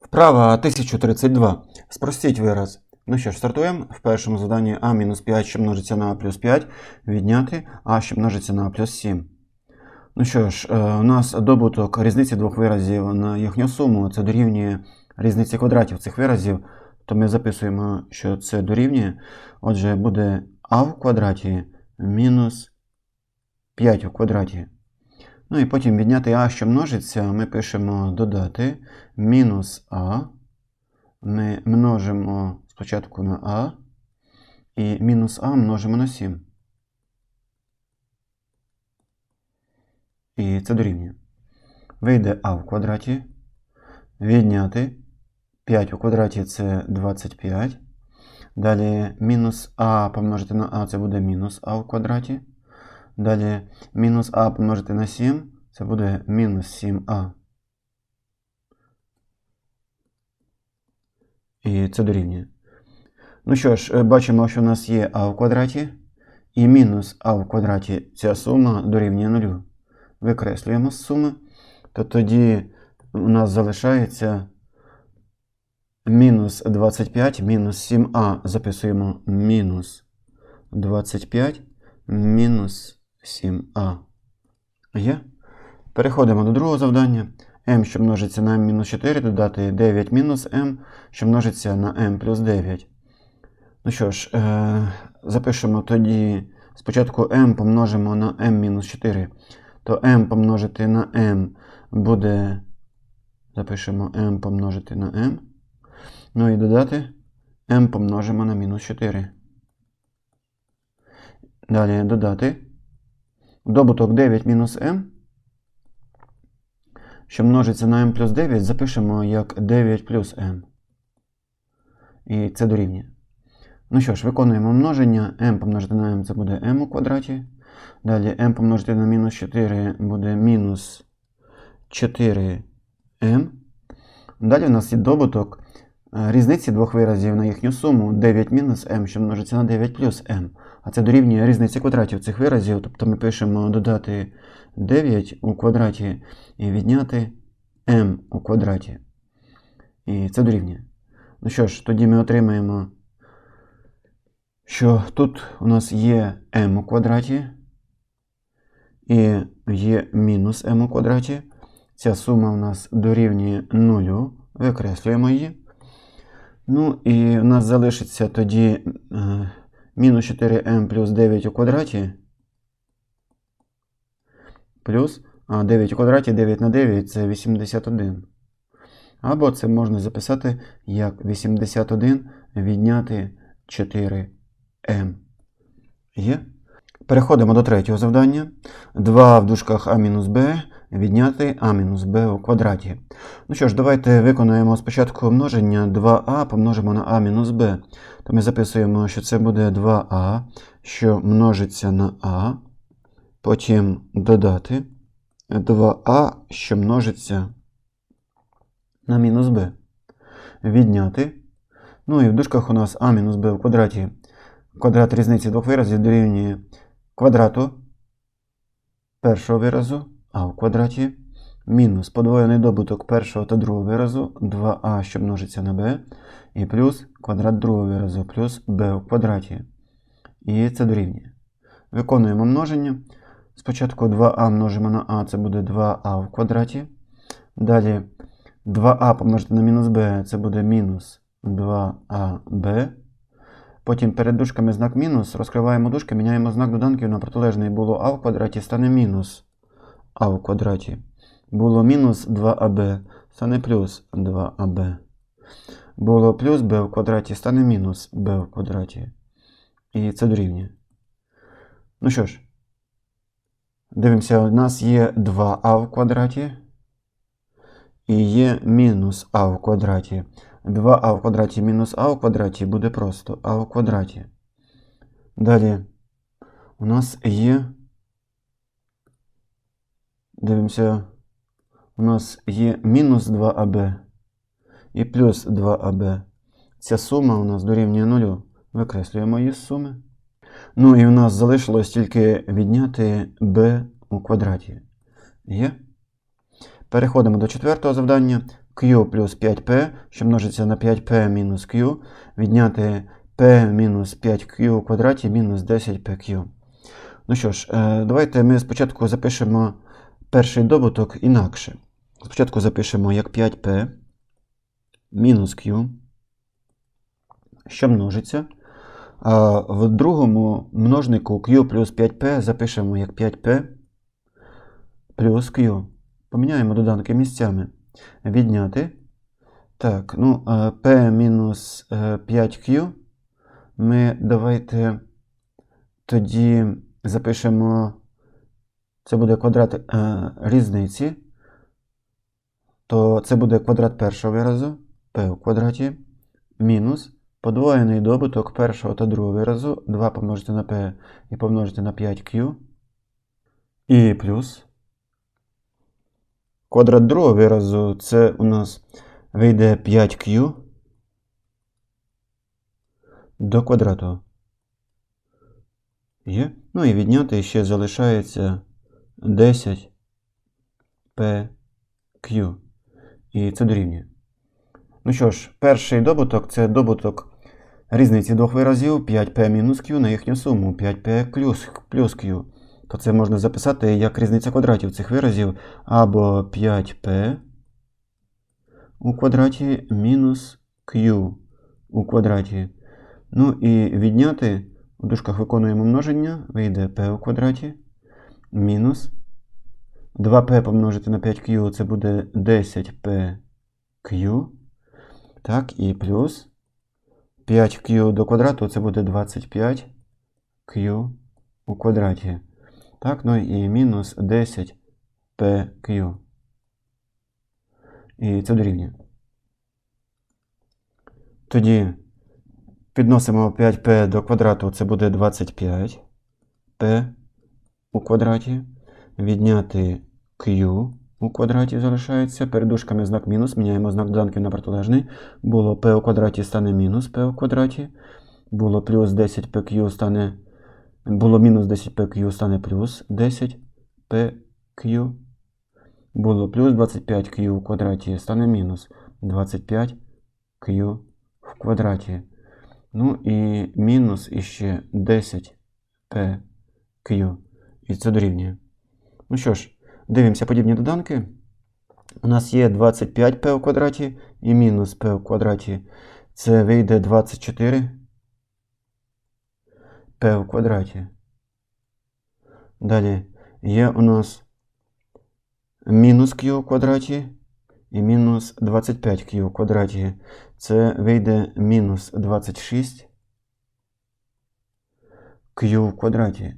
Вправа 1032. Спростіть вираз. Ну що ж, стартуємо. В першому заданні а мінус 5, що множиться на А плюс 5, відняти а, що множиться на А плюс 7. Ну що ж, е, у нас добуток різниці двох виразів на їхню суму. Це дорівнює різниці квадратів цих виразів. То ми записуємо, що це дорівнює. Отже, буде а в квадраті мінус 5 у квадраті. Ну і потім відняти а, що множиться, ми пишемо додати мінус а. Ми множимо спочатку на а. І мінус а множимо на 7. І це дорівнює. Вийде а в квадраті. Відняти 5 у квадраті це 25. Далі мінус а помножити на а це буде мінус а в квадраті. Далі мінус а помножити на 7 це буде мінус 7а. І це дорівнює. Ну що ж, е, бачимо, що у нас є а в квадраті. І мінус а в квадраті ця сума дорівнює нулю. Викреслюємо з суми. То тоді у нас залишається мінус 25, мінус 7а. Записуємо мінус 25, мінус 7а. Є? Переходимо до другого завдання. m, що множиться на m-4, додати 9 мінус m, що множиться на m плюс 9. Ну що ж, е, запишемо тоді спочатку m помножимо на m-4. То m помножити на m буде. Запишемо m помножити на m. Ну і додати m помножимо на мінус 4. Далі додати. Добуток 9 мінус m що множиться на m плюс 9, запишемо як 9 плюс m. І це дорівнює. Ну що ж, виконуємо множення. m помножити на m це буде m у квадраті. Далі m помножити на мінус 4 буде мінус 4m. Далі у нас є добуток різниці двох виразів на їхню суму 9 мінус m, що множиться на 9 плюс m. А це дорівнює різниці квадратів цих виразів. Тобто ми пишемо додати 9 у квадраті і відняти m у квадраті. І це дорівнює. Ну що ж, тоді ми отримаємо, що тут у нас є m у квадраті і є мінус m у квадраті. Ця сума у нас дорівнює 0. Викреслюємо її. Ну і у нас залишиться тоді е, мінус 4m плюс 9 у квадраті. Плюс а 9 у квадраті 9 на 9 це 81. Або це можна записати як 81 відняти 4m. Є? Переходимо до третього завдання. 2 в дужках а мінус b відняти а мінус b у квадраті. Ну що ж, давайте виконуємо спочатку множення 2а помножимо на а мінус b. То ми записуємо, що це буде 2а, що множиться на а. Потім додати 2а, що множиться на мінус b. Відняти. Ну і в дужках у нас а мінус b в квадраті. Квадрат різниці двох виразів дорівнює квадрату першого виразу а в квадраті. Мінус подвоєний добуток першого та другого виразу 2а, що множиться на b. І плюс квадрат другого виразу плюс b в квадраті. І це дорівнює. Виконуємо множення. Спочатку 2а множимо на а, це буде 2а в квадраті. Далі 2а помножити на мінус b, це буде мінус 2аб. Потім перед дужками знак мінус, розкриваємо дужки, міняємо знак доданків на протилежний. Було а в квадраті, стане мінус а в квадраті. Було мінус 2аб, стане плюс 2аб. Було плюс b в квадраті, стане мінус b в квадраті. І це дорівнює. Ну що ж, дивимося, у нас є 2а в квадраті. І є мінус а в квадраті. 2а в квадраті мінус а в квадраті буде просто а в квадраті. Далі у нас є. Дивимося, у нас є мінус 2аб і плюс 2аб. Ця сума у нас дорівнює 0. Викреслюємо її з суми. Ну і у нас залишилось тільки відняти b у квадраті. Є? Переходимо до четвертого завдання. q плюс 5p, що множиться на 5p мінус q, відняти p мінус 5q у квадраті мінус 10pq. Ну що ж, е, давайте ми спочатку запишемо перший добуток інакше. Спочатку запишемо як 5p мінус q, що множиться. А в другому множнику q плюс 5p запишемо як 5p плюс q. Поміняємо доданки місцями. Відняти. Так, ну, е, p мінус е, 5q. Ми давайте тоді запишемо. Це буде квадрат е, різниці. То це буде квадрат першого виразу p у квадраті мінус подвоєний добуток першого та другого виразу 2 помножити на p і помножити на 5q. І плюс. Квадрат другого виразу це у нас вийде 5q до квадрату. Є. Ну і відняти ще залишається 10 pq. І це дорівнює. Ну що ж, перший добуток це добуток різниці двох виразів 5p мінус q на їхню суму 5p плюс, плюс q. То це можна записати як різниця квадратів цих виразів або 5p у квадраті мінус q у квадраті. Ну і відняти у дужках виконуємо множення, вийде p у квадраті мінус 2p помножити на 5q це буде 10pq. Так, і плюс 5q до квадрату це буде 25q у квадраті. Так, ну і мінус 10pq. І це дорівнює. Тоді підносимо 5p до квадрату, це буде 25p у квадраті. Відняти q у квадраті залишається. Перед дужками знак мінус. Міняємо знак доданків на протилежний. Було p у квадраті стане мінус p у квадраті. Було плюс 10pq стане. Було мінус 10pq стане плюс 10pq. Було плюс 25q у квадраті стане мінус 25q в квадраті. Ну і мінус іще 10pq. І це дорівнює. Ну що ж, дивимося подібні доданки. У нас є 25p у квадраті і мінус p у квадраті. Це вийде 24 p у квадраті. Далі є у нас мінус q у квадраті і мінус 25q у квадраті. Це вийде мінус 26 q в квадраті.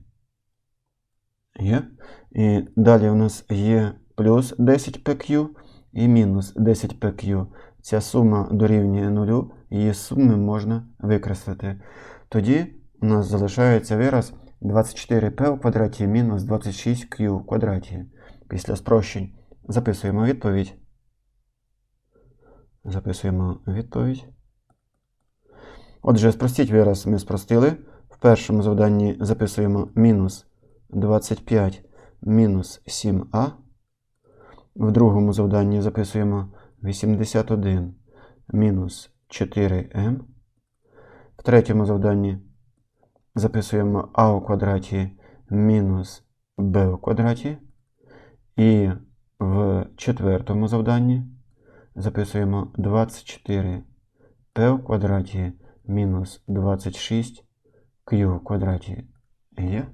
Є. І далі у нас є плюс 10pq і мінус 10pq. Ця сума дорівнює нулю, її суми можна викреслити. Тоді у нас залишається вираз 24p в квадраті мінус 26q в квадраті. Після спрощень записуємо відповідь. Записуємо відповідь. Отже, спростіть вираз ми спростили. В першому завданні записуємо мінус 25 мінус 7а. В другому завданні записуємо 81 мінус 4m. В третьому завданні записуємо а у квадраті мінус b у квадраті. І в четвертому завданні записуємо 24 p у квадраті мінус 26 q у квадраті є.